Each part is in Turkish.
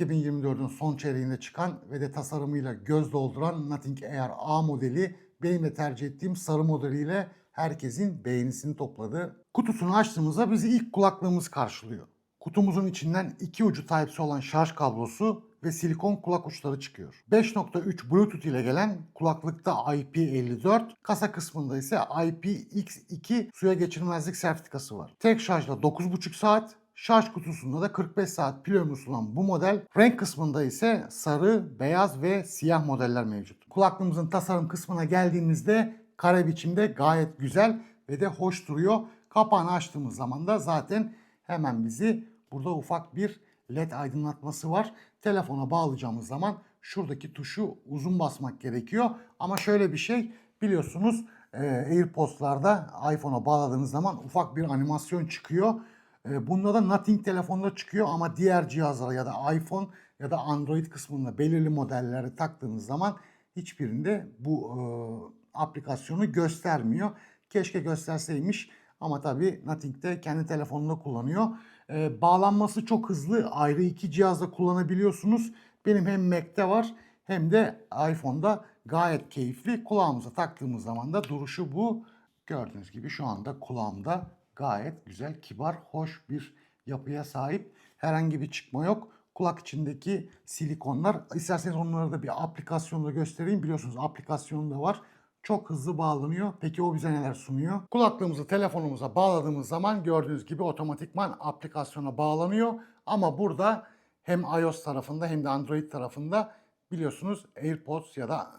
2024'ün son çeyreğinde çıkan ve de tasarımıyla göz dolduran Nothing Air A modeli benim de tercih ettiğim sarı modeliyle herkesin beğenisini topladı. Kutusunu açtığımızda bizi ilk kulaklığımız karşılıyor. Kutumuzun içinden iki ucu Type-C olan şarj kablosu ve silikon kulak uçları çıkıyor. 5.3 Bluetooth ile gelen kulaklıkta IP54, kasa kısmında ise IPX2 suya geçirmezlik sertifikası var. Tek şarjla 9.5 saat, şarj kutusunda da 45 saat pil ömrü sunan bu model. Renk kısmında ise sarı, beyaz ve siyah modeller mevcut. Kulaklığımızın tasarım kısmına geldiğimizde kare biçimde gayet güzel ve de hoş duruyor. Kapağını açtığımız zaman da zaten hemen bizi burada ufak bir led aydınlatması var. Telefona bağlayacağımız zaman şuradaki tuşu uzun basmak gerekiyor. Ama şöyle bir şey biliyorsunuz AirPods'larda iPhone'a bağladığınız zaman ufak bir animasyon çıkıyor. E, Bunda da Nothing telefonda çıkıyor ama diğer cihazlara ya da iPhone ya da Android kısmında belirli modelleri taktığınız zaman hiçbirinde bu e, aplikasyonu göstermiyor. Keşke gösterseymiş ama tabii Nothing de kendi telefonunda kullanıyor. E, bağlanması çok hızlı. Ayrı iki cihazda kullanabiliyorsunuz. Benim hem Mac'te var hem de iPhone'da gayet keyifli. Kulağımıza taktığımız zaman da duruşu bu. Gördüğünüz gibi şu anda kulağımda gayet güzel, kibar, hoş bir yapıya sahip. Herhangi bir çıkma yok. Kulak içindeki silikonlar. İsterseniz onları da bir aplikasyonda göstereyim. Biliyorsunuz aplikasyonu da var. Çok hızlı bağlanıyor. Peki o bize neler sunuyor? Kulaklığımızı telefonumuza bağladığımız zaman gördüğünüz gibi otomatikman aplikasyona bağlanıyor. Ama burada hem iOS tarafında hem de Android tarafında biliyorsunuz AirPods ya da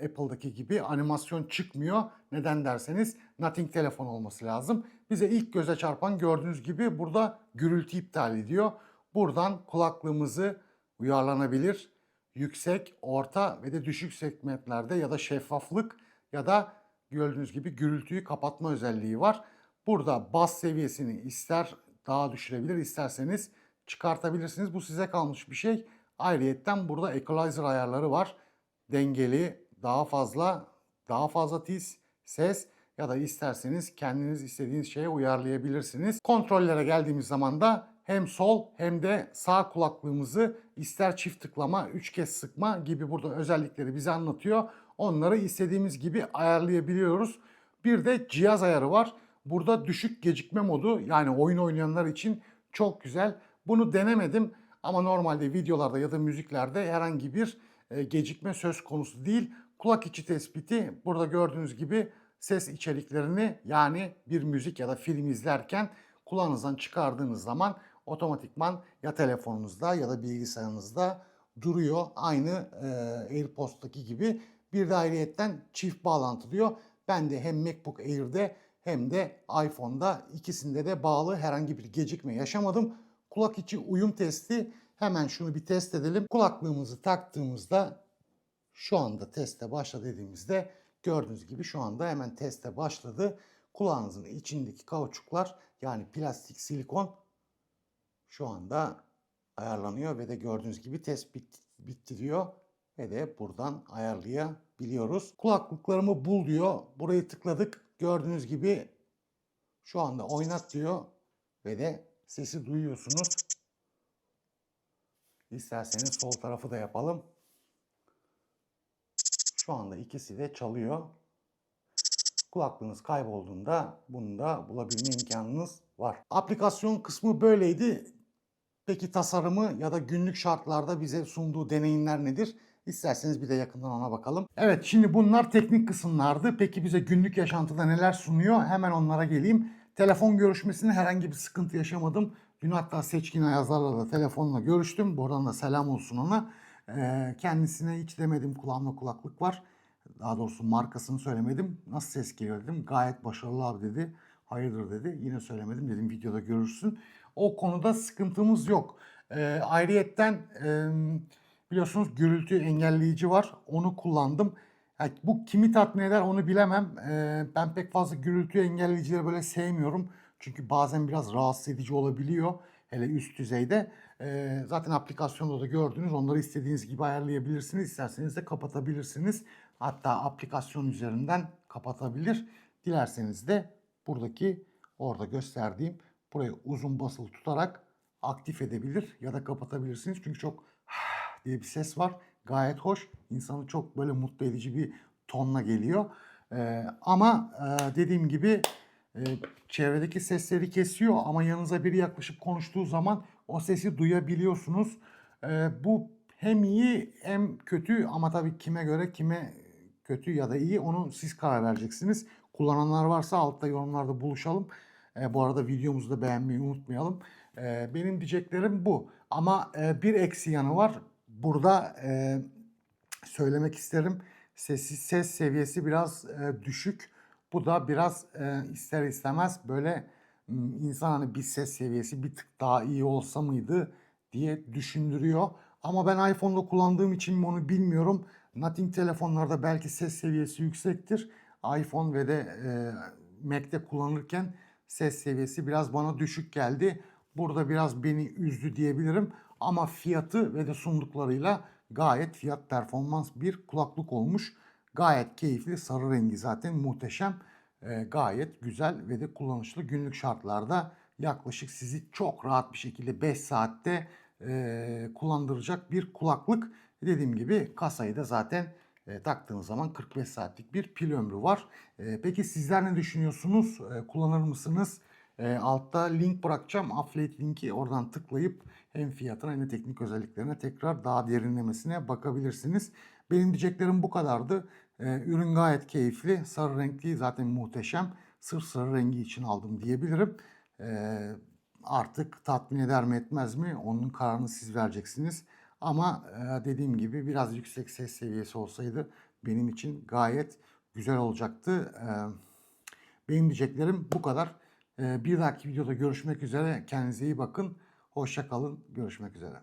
e, Apple'daki gibi animasyon çıkmıyor. Neden derseniz Nothing telefon olması lazım. Bize ilk göze çarpan gördüğünüz gibi burada gürültü iptal ediyor. Buradan kulaklığımızı uyarlanabilir, yüksek, orta ve de düşük segmentlerde ya da şeffaflık ya da gördüğünüz gibi gürültüyü kapatma özelliği var. Burada bas seviyesini ister daha düşürebilir isterseniz çıkartabilirsiniz. Bu size kalmış bir şey. Ayrıyetten burada equalizer ayarları var. Dengeli, daha fazla, daha fazla tiz, ses ya da isterseniz kendiniz istediğiniz şeye uyarlayabilirsiniz. Kontrollere geldiğimiz zaman da hem sol hem de sağ kulaklığımızı ister çift tıklama, üç kez sıkma gibi burada özellikleri bize anlatıyor. Onları istediğimiz gibi ayarlayabiliyoruz. Bir de cihaz ayarı var. Burada düşük gecikme modu yani oyun oynayanlar için çok güzel. Bunu denemedim ama normalde videolarda ya da müziklerde herhangi bir e, gecikme söz konusu değil. Kulak içi tespiti burada gördüğünüz gibi ses içeriklerini yani bir müzik ya da film izlerken kulağınızdan çıkardığınız zaman otomatikman ya telefonunuzda ya da bilgisayarınızda duruyor. Aynı e, AirPods'taki gibi bir de ayrıyetten çift bağlantı diyor. Ben de hem MacBook Air'de hem de iPhone'da ikisinde de bağlı herhangi bir gecikme yaşamadım. Kulak içi uyum testi hemen şunu bir test edelim. Kulaklığımızı taktığımızda şu anda teste başla dediğimizde gördüğünüz gibi şu anda hemen teste başladı. Kulağınızın içindeki kauçuklar yani plastik silikon şu anda ayarlanıyor ve de gördüğünüz gibi test bit, bitti diyor ve de buradan ayarlayabiliyoruz. Kulaklıklarımı bul diyor. Burayı tıkladık. Gördüğünüz gibi şu anda oynat diyor ve de sesi duyuyorsunuz. İsterseniz sol tarafı da yapalım. Şu anda ikisi de çalıyor. Kulaklığınız kaybolduğunda bunu da bulabilme imkanınız var. Aplikasyon kısmı böyleydi. Peki tasarımı ya da günlük şartlarda bize sunduğu deneyimler nedir? İsterseniz bir de yakından ona bakalım. Evet şimdi bunlar teknik kısımlardı. Peki bize günlük yaşantıda neler sunuyor? Hemen onlara geleyim. Telefon görüşmesinde herhangi bir sıkıntı yaşamadım. Dün hatta Seçkin Ayazlar'la da telefonla görüştüm. Buradan da selam olsun ona. Ee, kendisine hiç demedim kulağımda kulaklık var. Daha doğrusu markasını söylemedim. Nasıl ses geliyor dedim. Gayet başarılı abi dedi. Hayırdır dedi. Yine söylemedim dedim videoda görürsün. O konuda sıkıntımız yok. Ee, ayrıyetten e, biliyorsunuz gürültü engelleyici var. Onu kullandım. Yani bu kimi tatmin eder onu bilemem. Ee, ben pek fazla gürültü engelleyicileri böyle sevmiyorum. Çünkü bazen biraz rahatsız edici olabiliyor. Hele üst düzeyde. Ee, zaten aplikasyonda da gördünüz. Onları istediğiniz gibi ayarlayabilirsiniz. İsterseniz de kapatabilirsiniz. Hatta aplikasyon üzerinden kapatabilir. Dilerseniz de buradaki orada gösterdiğim burayı uzun basılı tutarak aktif edebilir ya da kapatabilirsiniz. Çünkü çok diye bir ses var. Gayet hoş. İnsanı çok böyle mutlu edici bir tonla geliyor. Ee, ama e, dediğim gibi e, çevredeki sesleri kesiyor ama yanınıza biri yaklaşıp konuştuğu zaman o sesi duyabiliyorsunuz. Ee, bu hem iyi hem kötü ama tabii kime göre kime kötü ya da iyi onu siz karar vereceksiniz. Kullananlar varsa altta yorumlarda buluşalım. Ee, bu arada videomuzu da beğenmeyi unutmayalım. Ee, benim diyeceklerim bu. Ama e, bir eksi yanı var. Burada e, söylemek isterim. Sesi, ses seviyesi biraz e, düşük. Bu da biraz e, ister istemez böyle insan hani bir ses seviyesi bir tık daha iyi olsa mıydı diye düşündürüyor. Ama ben iPhone'da kullandığım için mi onu bilmiyorum. Nothing telefonlarda belki ses seviyesi yüksektir. iPhone ve de e, Mac'te kullanırken ses seviyesi biraz bana düşük geldi. Burada biraz beni üzdü diyebilirim. Ama fiyatı ve de sunduklarıyla gayet fiyat performans bir kulaklık olmuş. Gayet keyifli. Sarı rengi zaten muhteşem. E, gayet güzel ve de kullanışlı. Günlük şartlarda yaklaşık sizi çok rahat bir şekilde 5 saatte e, kullandıracak bir kulaklık. Dediğim gibi kasayı da zaten e, taktığınız zaman 45 saatlik bir pil ömrü var. E, peki sizler ne düşünüyorsunuz? E, kullanır mısınız? E, altta link bırakacağım. Affiliate linki oradan tıklayıp hem fiyatına hem de teknik özelliklerine tekrar daha derinlemesine bakabilirsiniz. Benim diyeceklerim bu kadardı. E, ürün gayet keyifli. Sarı renkli zaten muhteşem. Sırf sarı rengi için aldım diyebilirim. E, artık tatmin eder mi etmez mi? Onun kararını siz vereceksiniz. Ama e, dediğim gibi biraz yüksek ses seviyesi olsaydı benim için gayet güzel olacaktı. E, benim diyeceklerim bu kadar. E, bir dahaki videoda görüşmek üzere. Kendinize iyi bakın. Hoşça kalın. Görüşmek üzere.